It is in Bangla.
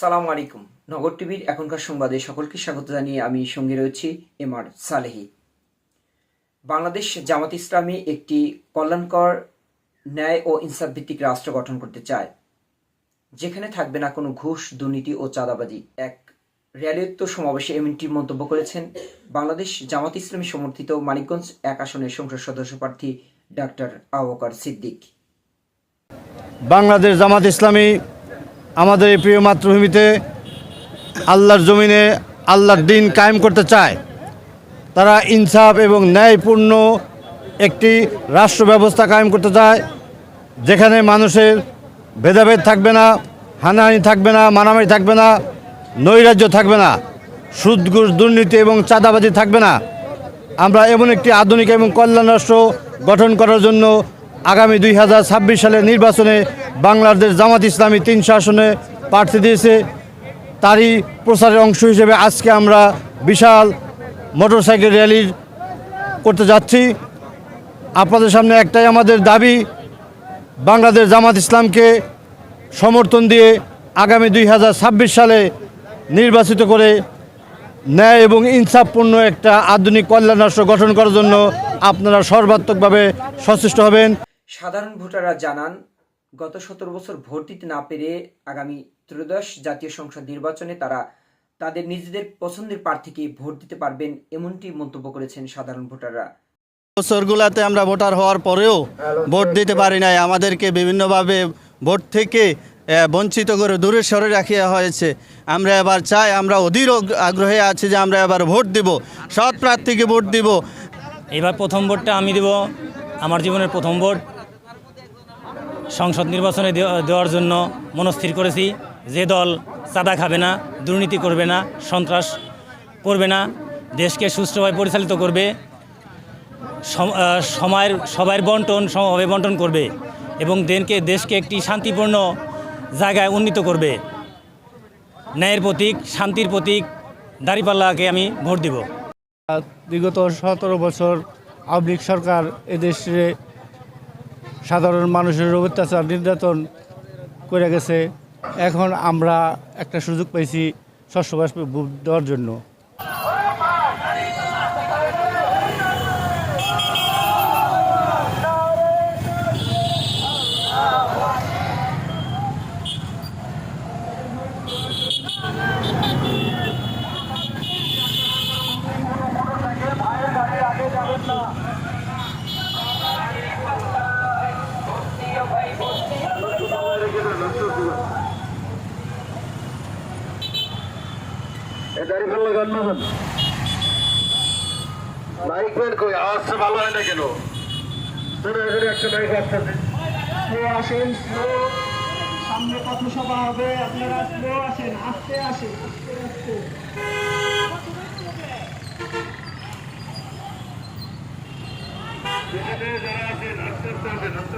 সালাম আলাইকুম। নগর টিভির এখনকার সংবাদে সকলকে স্বাগত জানিয়ে আমি সঙ্গে রয়েছি এম আর সালেহি। বাংলাদেশ জামাত ইসলামী একটি কল্যাণকর ন্যায় ও ইনসাফ ভিত্তিক রাষ্ট্র গঠন করতে চায়। যেখানে থাকবে না কোনো ঘুষ, দুর্নীতি ও চাঁদাবাজি। এক র্যালিয়ত্ত সমাবেশে এমনটি মন্তব্য করেছেন বাংলাদেশ জামাত ইসলামী সমর্থিত মানিকগঞ্জ এক আসনের সংসদ সদস্য প্রার্থী ডাক্তার আবকার সিদ্দিক। বাংলাদেশ জামাত ইসলামী আমাদের এই প্রিয় মাতৃভূমিতে আল্লাহর জমিনে আল্লাহর দিন কায়েম করতে চায়। তারা ইনসাফ এবং ন্যায়পূর্ণ একটি রাষ্ট্র ব্যবস্থা কায়েম করতে চায়, যেখানে মানুষের ভেদাভেদ থাকবে না, হানাহানি থাকবে না, মারামারি থাকবে না, নৈরাজ্য থাকবে না সুদ ঘুষ দুর্নীতি এবং চাঁদাবাজি থাকবে না। আমরা এমন একটি আধুনিক এবং কল্যাণ রাষ্ট্র গঠন করার জন্য আগামী দুই হাজার ছাব্বিশ সালের নির্বাচনে বাংলাদেশ জামাত ইসলামী তিন শাসনে প্রার্থী দিয়েছে। তারই প্রচারের অংশ হিসেবে আজকে আমরা বিশাল মোটরসাইকেল র্যালি করতে যাচ্ছি। আপনাদের সামনে একটাই আমাদের দাবি, বাংলাদেশ জামাত ইসলামকে সমর্থন দিয়ে আগামী দুই হাজার ছাব্বিশ সালে নির্বাচিত করে ন্যায় এবং ইনসাফপূর্ণ একটা আধুনিক কল্যাণ রাষ্ট্র গঠন করার জন্য আপনারা সর্বাত্মকভাবে সচেষ্ট হবেন। সাধারণ ভোটাররা জানান গত সতেরো বছর ভোট দিতে না পেরে আগামী ত্রয়োদশ জাতীয় সংসদ নির্বাচনে তারা তাদের নিজেদের পছন্দের প্রার্থীকে ভোট দিতে পারবেন এমনটি মন্তব্য করেছেন সাধারণ ভোটাররা। বছরগুলোতে আমরা ভোটার হওয়ার পরেও ভোট দিতে পারি নাই। আমাদেরকে বিভিন্নভাবে ভোট থেকে বঞ্চিত করে দূরে সরে রাখিয়া হয়েছে। আমরা এবার চাই আমরা অধীর আগ্রহে আছি যে আমরা এবার ভোট দিব সৎ প্রার্থীকে ভোট দিব। এবার প্রথম ভোটটা আমি দেব আমার জীবনের প্রথম ভোট। সংসদ নির্বাচনে দেওয়া- দেওয়ার জন্য মনস্থির করেছি। যে দল চাঁদা খাবে না, দুর্নীতি করবে না, সন্ত্রাস করবে না, দেশকে সুষ্ঠুভাবে পরিচালিত করবে, সম- সময়ের সবার বন্টন সমভাবে বন্টন করবে এবং দেনকে দেশকে একটি শান্তিপূর্ণ জায়গায় উন্নীত করবে। ন্যায়ের প্রতীক, শান্তির প্রতীক, দাঁড়িপাল্লাকে আমি ভোট দিব। বিগত সতেরো বছর আওয়ামী সরকার এদেশে সাধারণ মানুষের অত্যাচার নির্যাতন করে গেছে। এখন আমরা একটা সুযোগ পাইছি ভোট দেওয়ার জন্য। মাইক ম্যান কই? আওয়াজটা ভালো হয় না কেন? শোনো এখানে একটা মাইক আসতেছে আসেন সামনে পথসভা হবে আপনারা স্লো আসেন আস্তে আসেন আস্তে আস্তে যারা আছেন আস্তে আস্তে আসেন আস্তে।